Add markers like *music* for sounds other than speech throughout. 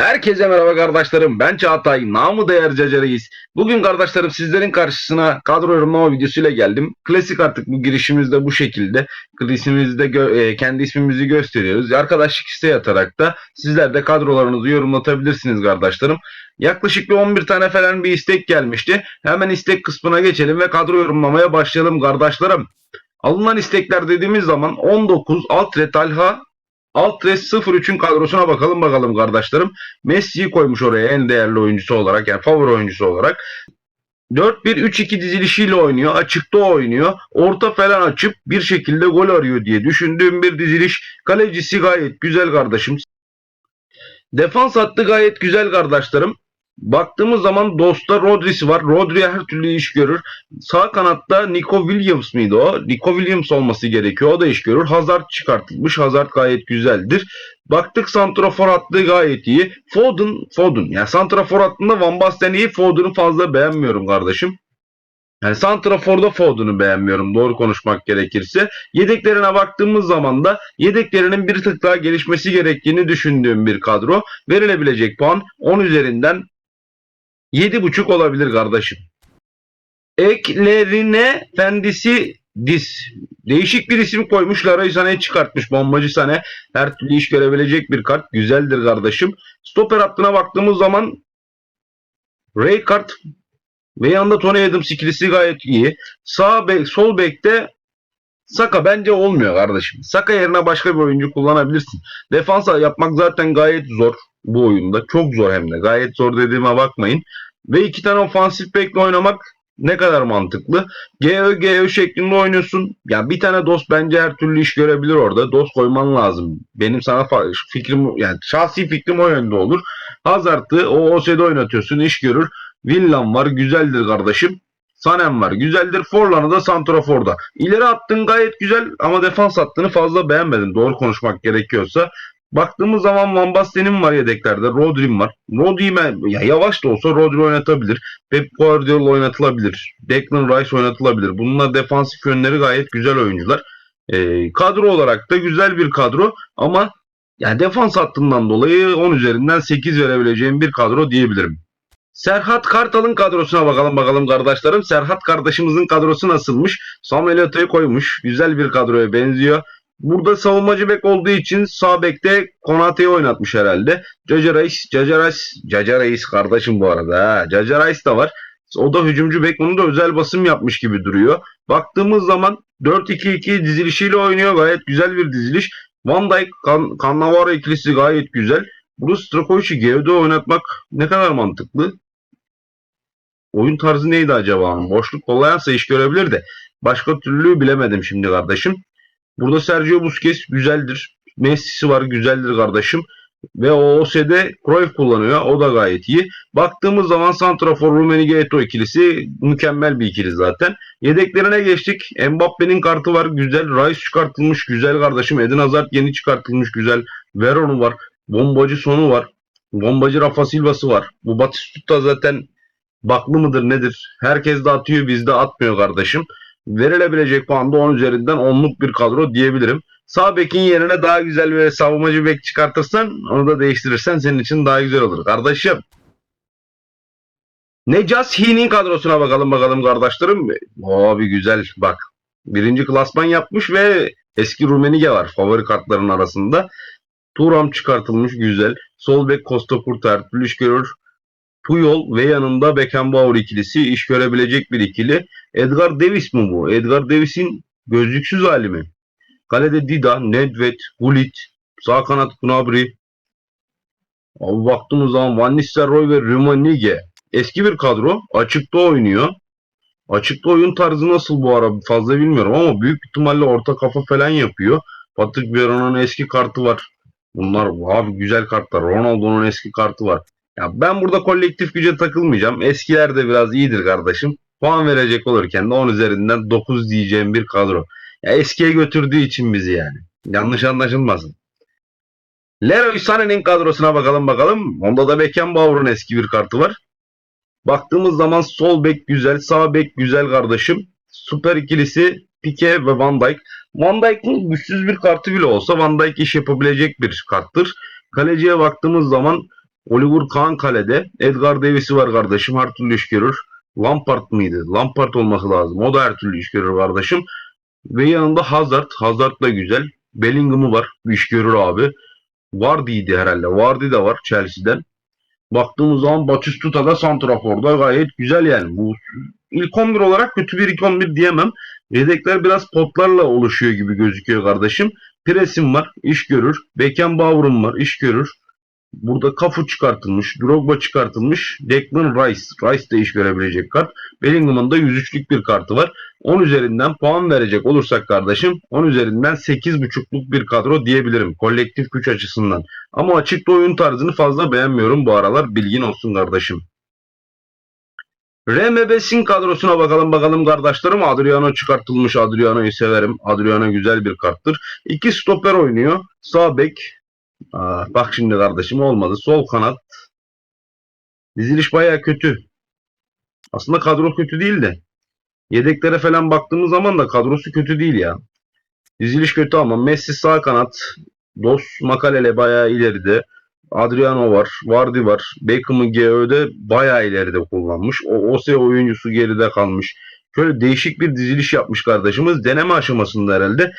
Herkese merhaba kardeşlerim. Ben Çağatay. Namı değer Cacareyiz. Bugün kardeşlerim sizlerin karşısına kadro yorumlama videosuyla geldim. Klasik artık bu girişimizde bu şekilde. Gö- e, kendi ismimizi gösteriyoruz. Arkadaşlık isteği atarak da sizler de kadrolarınızı yorumlatabilirsiniz kardeşlerim. Yaklaşık bir 11 tane falan bir istek gelmişti. Hemen istek kısmına geçelim ve kadro yorumlamaya başlayalım kardeşlerim. Alınan istekler dediğimiz zaman 19 Altre Talha Altres 03'ün kadrosuna bakalım bakalım kardeşlerim. Messi'yi koymuş oraya en değerli oyuncusu olarak yani favori oyuncusu olarak. 4-1-3-2 dizilişiyle oynuyor. Açıkta oynuyor. Orta falan açıp bir şekilde gol arıyor diye düşündüğüm bir diziliş. Kalecisi gayet güzel kardeşim. Defans hattı gayet güzel kardeşlerim. Baktığımız zaman Dost'ta Rodri'si var. Rodri her türlü iş görür. Sağ kanatta Nico Williams mıydı o? Nico Williams olması gerekiyor. O da iş görür. Hazard çıkartılmış. Hazard gayet güzeldir. Baktık santrafor hattı gayet iyi. Foden, Foden. Yani santrafor hattında Van Basten iyi. Foden'ı fazla beğenmiyorum kardeşim. Yani santraforda Foden'ı beğenmiyorum doğru konuşmak gerekirse. Yedeklerine baktığımız zaman da yedeklerinin bir tık daha gelişmesi gerektiğini düşündüğüm bir kadro. Verilebilecek puan 10 üzerinden 7.5 olabilir kardeşim. Eklerine fendisi diz. Değişik bir isim koymuş. Leroy Sané'yi çıkartmış. Bombacı Sané. Her türlü iş görebilecek bir kart. Güzeldir kardeşim. Stoper hattına baktığımız zaman Raykart ve yanında Tony Adams ikilisi gayet iyi. Sağ bek, sol bekte Saka bence olmuyor kardeşim. Saka yerine başka bir oyuncu kullanabilirsin. Defans yapmak zaten gayet zor bu oyunda. Çok zor hem de. Gayet zor dediğime bakmayın. Ve iki tane ofansif bekle oynamak ne kadar mantıklı. GÖ GÖ şeklinde oynuyorsun. Yani bir tane dost bence her türlü iş görebilir orada. Dost koyman lazım. Benim sana fikrim yani şahsi fikrim o yönde olur. Hazard'ı o OS'de oynatıyorsun iş görür. Villan var güzeldir kardeşim. Sanem var güzeldir. Forlan'ı da Santrafor'da. İleri attın gayet güzel ama defans hattını fazla beğenmedim. Doğru konuşmak gerekiyorsa. Baktığımız zaman Van Basten'in var yedeklerde. Rodri'm var. Rodri'yi ben- ya yavaş da olsa Rodri oynatabilir. Pep Guardiola oynatılabilir. Declan Rice oynatılabilir. Bunlar defansif yönleri gayet güzel oyuncular. Ee, kadro olarak da güzel bir kadro ama yani defans hattından dolayı 10 üzerinden 8 verebileceğim bir kadro diyebilirim. Serhat Kartal'ın kadrosuna bakalım bakalım kardeşlerim. Serhat kardeşimizin kadrosu nasılmış? Samuel Eto'yu koymuş. Güzel bir kadroya benziyor. Burada savunmacı bek olduğu için sağ bekte Konate'yi oynatmış herhalde. Caca Reis, Caca Reis, Caca Reis kardeşim bu arada. Ha. Caca Reis de var. O da hücumcu bek. Onu da özel basım yapmış gibi duruyor. Baktığımız zaman 4-2-2 dizilişiyle oynuyor. Gayet güzel bir diziliş. Van Dijk, kan Cannavaro ikilisi gayet güzel. Bruce Strakovic'i geride oynatmak ne kadar mantıklı? Oyun tarzı neydi acaba? Boşluk kollayansa iş görebilir de. Başka türlü bilemedim şimdi kardeşim. Burada Sergio Busquets güzeldir. Messi'si var güzeldir kardeşim. Ve o OS'de Cruyff kullanıyor. O da gayet iyi. Baktığımız zaman Santrafor Rummenigge Eto'o ikilisi mükemmel bir ikili zaten. Yedeklerine geçtik. Mbappe'nin kartı var. Güzel. Rice çıkartılmış. Güzel kardeşim. Eden Hazard yeni çıkartılmış. Güzel. Veron'u var. Bombacı sonu var. Bombacı Rafa Silva'sı var. Bu Batistuta zaten baklı mıdır nedir? Herkes de atıyor bizde atmıyor kardeşim. Verilebilecek puan da 10 üzerinden 10'luk bir kadro diyebilirim. Sağ bekin yerine daha güzel bir savunmacı bek çıkartırsan onu da değiştirirsen senin için daha güzel olur. Kardeşim. Necas Hi'nin kadrosuna bakalım bakalım kardeşlerim. Abi güzel bak. Birinci klasman yapmış ve eski Rumenige var favori kartların arasında. Turam çıkartılmış güzel. Sol bek Costa Kurtar, iş görür. Puyol ve yanında Beckenbauer ikilisi iş görebilecek bir ikili. Edgar Davis mi bu? Edgar Davis'in gözlüksüz hali mi? Kalede Dida, Nedved, Gullit, sağ kanat Gnabry. Abi baktığımız zaman Van Nistelrooy ve Rummenigge. Eski bir kadro. Açıkta oynuyor. Açıkta oyun tarzı nasıl bu ara fazla bilmiyorum ama büyük ihtimalle orta kafa falan yapıyor. Patrick Vieira'nın eski kartı var. Bunlar abi güzel kartlar. Ronaldo'nun eski kartı var. Ya ben burada kolektif güce takılmayacağım. Eskiler de biraz iyidir kardeşim. Puan verecek olurken de 10 üzerinden 9 diyeceğim bir kadro. Ya eskiye götürdüğü için bizi yani. Yanlış anlaşılmasın. Leroy Sané'nin kadrosuna bakalım bakalım. Onda da Beckenbauer'ın eski bir kartı var. Baktığımız zaman sol bek güzel, sağ bek güzel kardeşim. Süper ikilisi Pique ve Van Dijk. Van Dijk'ın güçsüz bir kartı bile olsa Van Dijk iş yapabilecek bir karttır. Kaleciye baktığımız zaman Oliver Kahn kalede. Edgar Davis'i var kardeşim. Her türlü iş görür. Lampard mıydı? Lampard olması lazım. O da her türlü iş görür kardeşim. Ve yanında Hazard. Hazard da güzel. Bellingham'ı var. İş görür abi. Vardy'ydi herhalde. Vardy de var Chelsea'den. Baktığımız zaman Batistuta da Santrafor'da gayet güzel yani. Bu ilk 11 olarak kötü bir ilk 11 diyemem. Yedekler biraz potlarla oluşuyor gibi gözüküyor kardeşim. Presim var, iş görür. Beckenbauer'un var, iş görür. Burada Cafu çıkartılmış, Drogba çıkartılmış. Declan Rice, Rice de iş görebilecek kart. Bellingham'ın da 103'lük bir kartı var. 10 üzerinden puan verecek olursak kardeşim 10 üzerinden 8.5'luk bir kadro diyebilirim kolektif güç açısından. Ama açıkta oyun tarzını fazla beğenmiyorum bu aralar bilgin olsun kardeşim. RMB'sin kadrosuna bakalım bakalım kardeşlerim. Adriano çıkartılmış. Adriano'yu severim. Adriano güzel bir karttır. İki stoper oynuyor. Sağ bek. Aa, bak şimdi kardeşim olmadı. Sol kanat. Diziliş baya kötü. Aslında kadro kötü değil de. Yedeklere falan baktığımız zaman da kadrosu kötü değil ya. Diziliş kötü ama Messi sağ kanat. Dos Makalele bayağı ileride. Adriano var. Vardy var. Beckham'ı GÖ'de bayağı ileride kullanmış. O Ose oyuncusu geride kalmış. Şöyle değişik bir diziliş yapmış kardeşimiz. Deneme aşamasında herhalde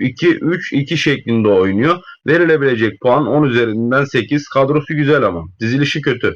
3-2-3-2 şeklinde oynuyor. Verilebilecek puan 10 üzerinden 8. Kadrosu güzel ama. Dizilişi kötü.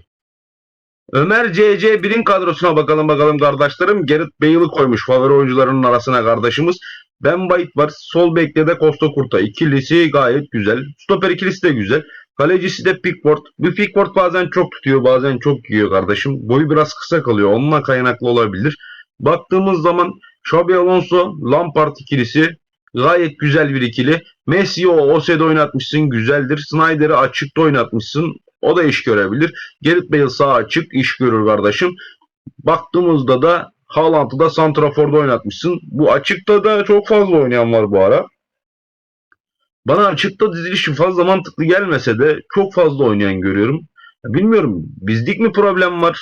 Ömer CC 1'in kadrosuna bakalım bakalım kardeşlerim. Gerrit Bale'ı koymuş favori oyuncularının arasına kardeşimiz. Ben White var. Sol bekle de Costa Curta. İkilisi gayet güzel. Stoper ikilisi de güzel. Kalecisi de Pickford. Bu Pickford bazen çok tutuyor bazen çok yiyor kardeşim. Boyu biraz kısa kalıyor. Onunla kaynaklı olabilir. Baktığımız zaman Xabi Alonso, Lampard ikilisi gayet güzel bir ikili. Messi'yi o Ose'de oynatmışsın güzeldir. Snyder'ı açıkta oynatmışsın. O da iş görebilir. Gerrit Bale sağ açık iş görür kardeşim. Baktığımızda da Haaland'ı da Santrafor'da oynatmışsın. Bu açıkta da çok fazla oynayan var bu ara. Bana açıkta dizilişi fazla mantıklı gelmese de çok fazla oynayan görüyorum. Bilmiyorum bizlik mi problem var?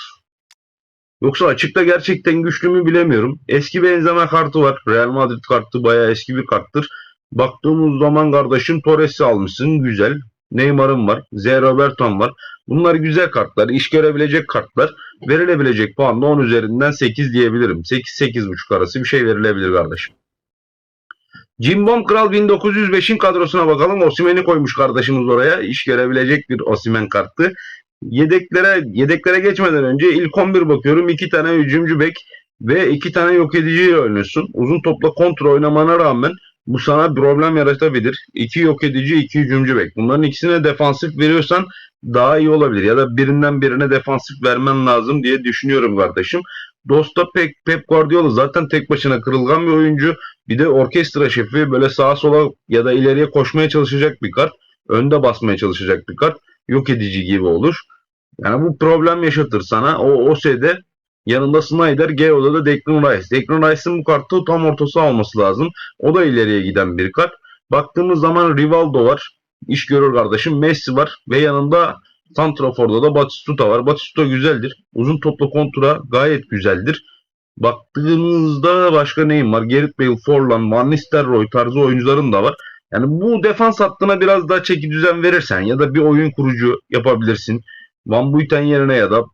Yoksa açıkta gerçekten güçlü mü bilemiyorum. Eski benzeme kartı var. Real Madrid kartı bayağı eski bir karttır. Baktığımız zaman kardeşim Torres'i almışsın. Güzel. Neymar'ın var. Z Roberto'm var. Bunlar güzel kartlar. iş görebilecek kartlar. Verilebilecek puan da 10 üzerinden 8 diyebilirim. 8-8.5 arası bir şey verilebilir kardeşim. Cimbom Kral 1905'in kadrosuna bakalım. Osimen'i koymuş kardeşimiz oraya. İş görebilecek bir Osimen kartı. Yedeklere yedeklere geçmeden önce ilk 11 bakıyorum. 2 tane hücumcu bek ve 2 tane yok ediciyle oynuyorsun. Uzun topla kontrol oynamana rağmen bu sana problem yaratabilir. 2 yok edici, 2 hücumcu bek. Bunların ikisine defansif veriyorsan daha iyi olabilir. Ya da birinden birine defansif vermen lazım diye düşünüyorum kardeşim. Dosta pek Pep Guardiola zaten tek başına kırılgan bir oyuncu. Bir de orkestra şefi böyle sağa sola ya da ileriye koşmaya çalışacak bir kart. Önde basmaya çalışacak bir kart. Yok edici gibi olur. Yani bu problem yaşatır sana. O OS'de yanında Snyder, Geo'da da Declan Rice. Declan Rice'ın bu kartı tam ortası alması lazım. O da ileriye giden bir kart. Baktığımız zaman Rivaldo var. İş görür kardeşim. Messi var ve yanında Santrafor'da da Batistuta var. Batistuta güzeldir. Uzun topla kontura gayet güzeldir. Baktığımızda başka neyim var? Gerrit Bale, Forlan, Van Nistelrooy tarzı oyuncuların da var. Yani bu defans hattına biraz daha çeki düzen verirsen ya da bir oyun kurucu yapabilirsin. Van Buiten yerine ya da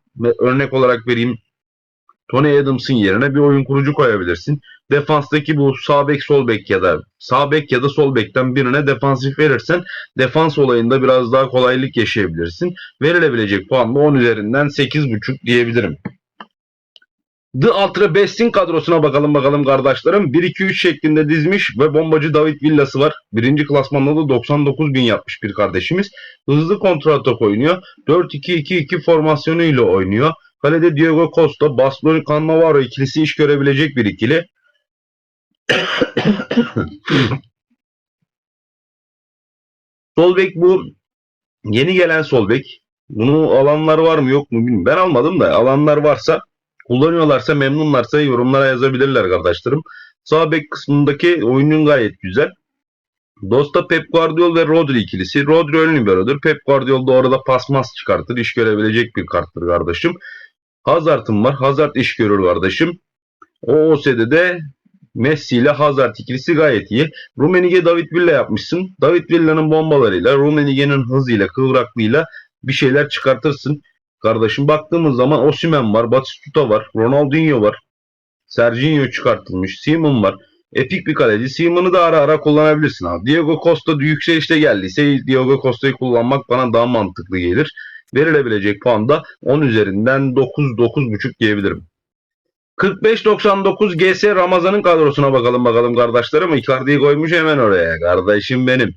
örnek olarak vereyim Tony Adams'ın yerine bir oyun kurucu koyabilirsin. Defanstaki bu sağ bek sol bek ya da sağ bek ya da sol bekten birine defansif verirsen defans olayında biraz daha kolaylık yaşayabilirsin. Verilebilecek puan da 10 üzerinden 8.5 diyebilirim. The Ultra Best'in kadrosuna bakalım bakalım kardeşlerim. 1-2-3 şeklinde dizmiş ve bombacı David Villa'sı var. Birinci klasmanda da 99 bin yapmış bir kardeşimiz. Hızlı kontratak oynuyor. 4-2-2-2 formasyonuyla oynuyor. Kalede Diego Costa, Bastoni Cannavaro ikilisi iş görebilecek bir ikili. *coughs* sol bek bu yeni gelen sol bek. Bunu alanlar var mı yok mu bilmiyorum. Ben almadım da alanlar varsa kullanıyorlarsa memnunlarsa yorumlara yazabilirler kardeşlerim. Sağ bek kısmındaki oyunun gayet güzel. Dosta Pep Guardiola ve Rodri ikilisi. Rodri ön liberodur. Pep Guardiola da orada pasmas çıkartır. iş görebilecek bir karttır kardeşim. Hazard'ım var. Hazard iş görür kardeşim. O OS'de de Messi ile Hazard ikilisi gayet iyi. Rumenige David Villa yapmışsın. David Villa'nın bombalarıyla, Rumenige'nin hızıyla, kıvraklığıyla bir şeyler çıkartırsın. Kardeşim baktığımız zaman Osimhen var, Batistuta var, Ronaldinho var. Serginho çıkartılmış, Simon var. Epik bir kaleci. Simon'u da ara ara kullanabilirsin abi. Diego Costa yükselişte geldiyse Diego Costa'yı kullanmak bana daha mantıklı gelir. Verilebilecek puan da 10 üzerinden 9 9.5 diyebilirim. 45-99 GS Ramazan'ın kadrosuna bakalım bakalım kardeşlerim. Icardi'yi koymuş hemen oraya. Kardeşim benim.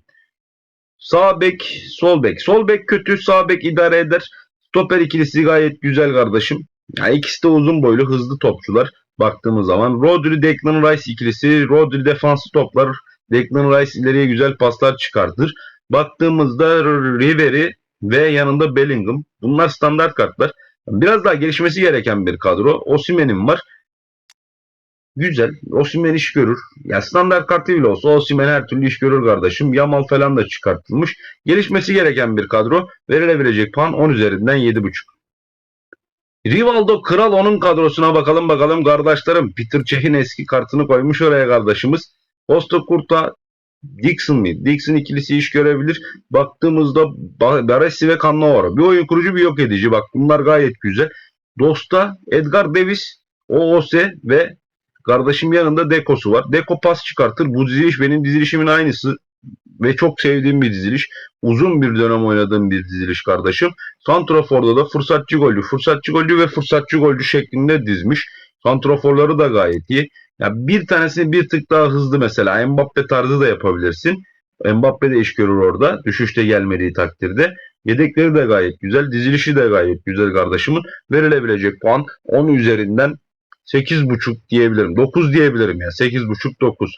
Sağ bek, sol bek. Sol bek kötü, sağ bek idare eder. Stoper ikilisi gayet güzel kardeşim. Ya ikisi de uzun boylu, hızlı topçular baktığımız zaman. Rodri, Declan Rice ikilisi. Rodri defansı toplar. Declan Rice ileriye güzel paslar çıkartır. Baktığımızda Ribery ve yanında Bellingham. Bunlar standart kartlar. Biraz daha gelişmesi gereken bir kadro. Osimhen'im var. Güzel. Osimhen iş görür. Ya standart kartı bile olsa Osimhen her türlü iş görür kardeşim. Yamal falan da çıkartılmış. Gelişmesi gereken bir kadro. Verilebilecek puan 10 üzerinden 7.5. Rivaldo Kral onun kadrosuna bakalım bakalım kardeşlerim. Peter Cech'in eski kartını koymuş oraya kardeşimiz. Osto Kurta Dixon mi? Dixon ikilisi iş görebilir. Baktığımızda Ba- Baresi ve Cannavaro. Bir oyun kurucu bir yok edici. Bak bunlar gayet güzel. Dosta Edgar Davis, OOS ve kardeşim yanında Deko'su var. Deko pas çıkartır. Bu diziliş benim dizilişimin aynısı ve çok sevdiğim bir diziliş. Uzun bir dönem oynadığım bir diziliş kardeşim. Santrafor'da da fırsatçı golcü, fırsatçı golcü ve fırsatçı golcü şeklinde dizmiş. Santraforları da gayet iyi. Ya bir tanesini bir tık daha hızlı mesela Mbappe tarzı da yapabilirsin. Mbappe de iş görür orada. Düşüşte gelmediği takdirde. Yedekleri de gayet güzel. Dizilişi de gayet güzel kardeşimin. Verilebilecek puan 10 üzerinden 8.5 diyebilirim. 9 diyebilirim ya. 8.5 9.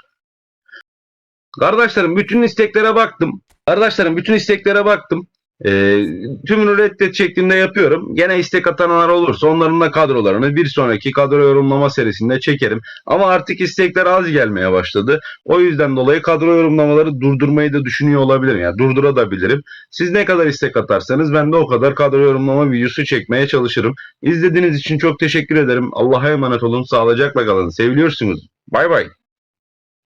Kardeşlerim bütün isteklere baktım. Kardeşlerim bütün isteklere baktım. Ee, tümünü reddet şeklinde yapıyorum. Gene istek atanlar olursa onların da kadrolarını bir sonraki kadro yorumlama serisinde çekerim. Ama artık istekler az gelmeye başladı. O yüzden dolayı kadro yorumlamaları durdurmayı da düşünüyor olabilirim. Yani durdurabilirim. Siz ne kadar istek atarsanız ben de o kadar kadro yorumlama videosu çekmeye çalışırım. İzlediğiniz için çok teşekkür ederim. Allah'a emanet olun. Sağlıcakla kalın. Seviliyorsunuz. Bay bay.